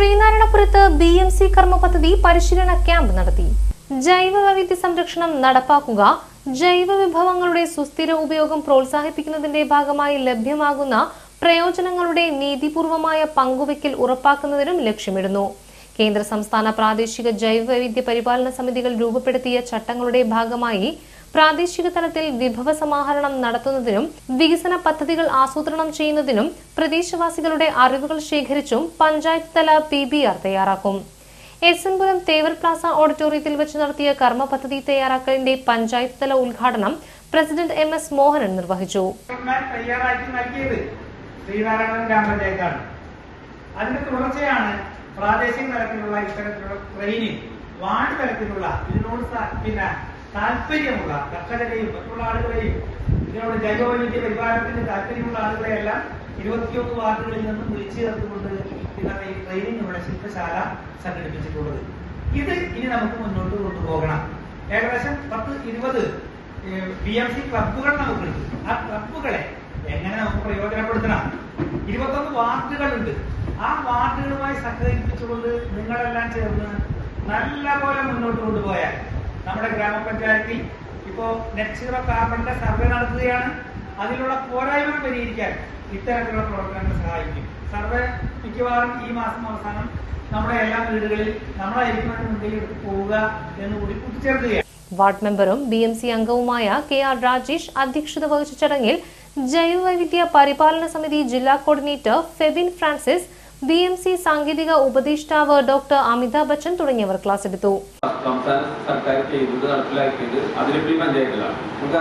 ശ്രീനാരായണപുരത്ത് B M C കർമ്മ പദ്ധതി പരിശീലന ക്യാമ്പ് നടത്തി. ജൈവ വൈവിധ്യ സംരക്ഷണം നടപ്പാക്കുക ജൈവ വിഭവങ്ങളുടെ സുസ്ഥിര ഉപയോഗം പ്രോത്സാഹിപ്പിക്കുന്നതിന്റെ ഭാഗമായി ലഭ്യമാകുന്ന പ്രയോജനങ്ങളുടെ നീതിപൂർവമായ പങ്കുവയ്ക്കൽ ഉറപ്പാക്കുന്നതിനും ലക്ഷ്യമിടുന്നു. കേന്ദ്ര സംസ്ഥാന പ്രാദേശിക ജൈവവൈവിധ്യ പരിപാലന സമിതികൾ രൂപപ്പെടുത്തിയ ചട്ടങ്ങളുടെ ഭാഗമായി പ്രാദേശിക തലത്തിൽ വിഭവ സമാഹരണം നടത്തുന്നതിനും വികസന പദ്ധതികൾ ആസൂത്രണം ചെയ്യുന്നതിനും പ്രദേശവാസികളുടെ അറിവുകൾ ശേഖരിച്ചും പഞ്ചായത്ത് തല പി ബി ആർ തയ്യാറാക്കും. S N Puram Thevar plaza ഓഡിറ്റോറിയത്തിൽ വെച്ച് നടത്തിയ കർമ്മ പദ്ധതി തയ്യാറാക്കലിന്റെ പഞ്ചായത്ത് തല ഉദ്ഘാടനം പ്രസിഡന്റ് എം എസ് മോഹനൻ നിർവഹിച്ചു. തയ്യാറാക്കി നൽകിയത് ശ്രീനാരായണൻ ഗ്രാമപഞ്ചായത്താണ് അതിന്റെ തുടർച്ചയാണ് പ്രാദേശിക തലത്തിലുള്ള ഇത്തരത്തിലുള്ള ട്രെയിനിങ് വാർഡ് തലത്തിലുള്ള ഇതിനോട് പിന്നെ താല്പര്യമുള്ള കർഷകരെയും മറ്റുള്ള ആളുകളെയും ഇതിനോട് ജൈവവൈവിധ്യ പരിപാലനത്തിന് താല്പര്യമുള്ള ആളുകളെയെല്ലാം ഇരുപത്തിയൊന്ന് വാർഡുകളിൽ നിന്നും വിളിച്ചു ചേർത്തുകൊണ്ട് ഇന്നത്തെ ഈ ട്രെയിനിങ് ഇവിടെ ശില്പശാല സംഘടിപ്പിച്ചിട്ടുള്ളത്. ഇത് ഇനി നമുക്ക് മുന്നോട്ട് കൊണ്ടുപോകണം. ഏകദേശം പത്ത് ഇരുപത് ബി എം സി ക്ലബുകൾ നമുക്കുണ്ട് ആ ക്ലബുകളെ എങ്ങനെ നമുക്ക് പ്രയോജനപ്പെടുത്തണം? ഇരുപത്തൊന്ന് വാർഡുകളുണ്ട്. ആ വാർഡുകളുമായി സഹകരിപ്പിച്ചുകൊണ്ട് നിങ്ങളെല്ലാം ചേർന്ന് നല്ല പോലെ മുന്നോട്ട് കൊണ്ടുപോയാൽ നമ്മുടെ ഗ്രാമപഞ്ചായത്തിൽ ഇപ്പോ നെറ്റ് സീറോ കാർബണിന്റെ സർവേ നടത്തുകയാണ്. അതിലുള്ള പോരായ്മ പരിഹരിക്കാൻ ഇത്തരത്തിലുള്ള പ്രവർത്തനങ്ങൾ സഹായിക്കും. സർവേ മിക്കവാറും ഈ മാസം അവസാനം നമ്മുടെ എല്ലാ വീടുകളിൽ നമ്മളായിരിക്കും മുൻകൈ പോവുക എന്ന് കൂടി കൂട്ടിച്ചേർക്കുകയാണ്. വാർഡ് മെമ്പറും ബി എം സി അംഗവുമായ കെ ആർ രാജേഷ് അധ്യക്ഷത വഹിച്ച ചടങ്ങിൽ ജൈവവൈവിധ്യ പരിപാലന സമിതി ജില്ലാ coordinator Febin Francis B M C സാങ്കേതിക ഉപദേഷ്ടാവ് ഡോക്ടർ അമിതാഭ് ബച്ചൻ തുടങ്ങിയവർ ക്ലാസ് എടുത്തു. പഞ്ചായത്തിലാണ്. നമുക്ക്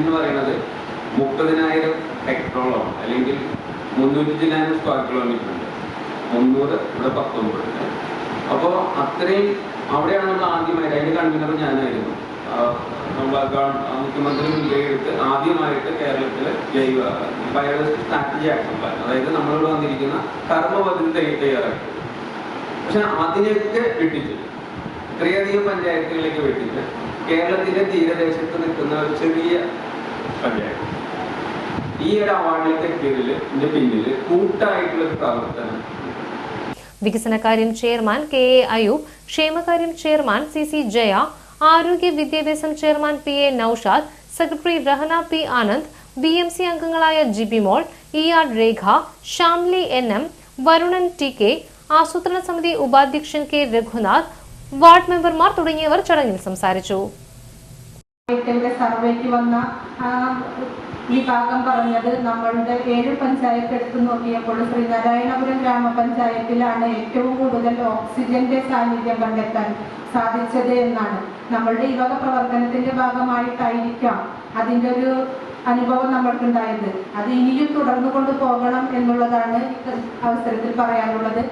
എന്ന് പറയുന്നത് മുപ്പതിനായിരം ഹെക്ടറോളം അല്ലെങ്കിൽ മുന്നൂറ്റി സ്ക്വയർ കിലോമീറ്റർ ഉണ്ട്. മുന്നൂറ് ഇവിടെ പത്തൊമ്പത് അപ്പോൾ അത്രയും അവിടെയാണ് നമ്മൾ ആദ്യമായിട്ട് അതിന്റെ കൺവീനർ ഞാനായിരുന്നു. മുഖ്യമന്ത്രി മുൻകൈ ആദ്യമായിട്ട് കേരളത്തിൽ ജൈവ ബയോളജി സ്ട്രാറ്റജി ആക്ഷൻ പ്ലാൻ അതായത് നമ്മളോട് വന്നിരിക്കുന്ന കർമ്മ പദ്ധതി തയ്യാറാക്കി. പക്ഷെ അതിനെയൊക്കെ വെട്ടിച്ചു. ഇത്രയധികം പഞ്ചായത്തുകളിലേക്ക് വെട്ടിച്ച് കേരളത്തിലെ തീരദേശത്ത് നിൽക്കുന്ന ഒരു ചെറിയ പഞ്ചായത്ത്. ഈ ഒരു അവാർഡിലേക്ക് എത്തിയതിൽ ഇതിന്റെ പിന്നിൽ കൂട്ടായിട്ടുള്ള പ്രവർത്തനം. വികസനകാര്യം ചെയർമാൻ കെ എ അയൂബ് ക്ഷേമകാര്യം ചെയർമാൻ സി സി ജയ ആരോഗ്യ വിദ്യാഭ്യാസം chairman P A Noushad secretary Rahana P Anand B M C അംഗങ്ങളായ Jibimol E R Rekha Shamli N M Varunan T K ആസൂത്രണ സമിതി ഉപാധ്യക്ഷൻ കെ രഘുനാഥ് വാർഡ് മെമ്പർമാർ തുടങ്ങിയവർ ചടങ്ങിൽ സംസാരിച്ചു. ഇവിടെ സർവേക്ക് വന്ന വിഭാഗം പറഞ്ഞത് നമ്മളുടെ ഏഴ് പഞ്ചായത്ത് എടുത്തു നോക്കിയപ്പോൾ ശ്രീനാരായണപുരം ഗ്രാമപഞ്ചായത്തിലാണ് ഏറ്റവും കൂടുതൽ ഓക്സിജന്റെ സാന്നിധ്യം കണ്ടെത്താൻ സാധിച്ചത് എന്നാണ്. നമ്മളുടെ ഈ വക പ്രവർത്തനത്തിന്റെ ഭാഗമായിട്ടായിരിക്കാം അതിന്റെ ഒരു അനുഭവം നമ്മൾക്കുണ്ടായത്. അത് ഇനിയും തുടർന്നു കൊണ്ടുപോകണം എന്നുള്ളതാണ് അവസരത്തിൽ പറയാനുള്ളത്.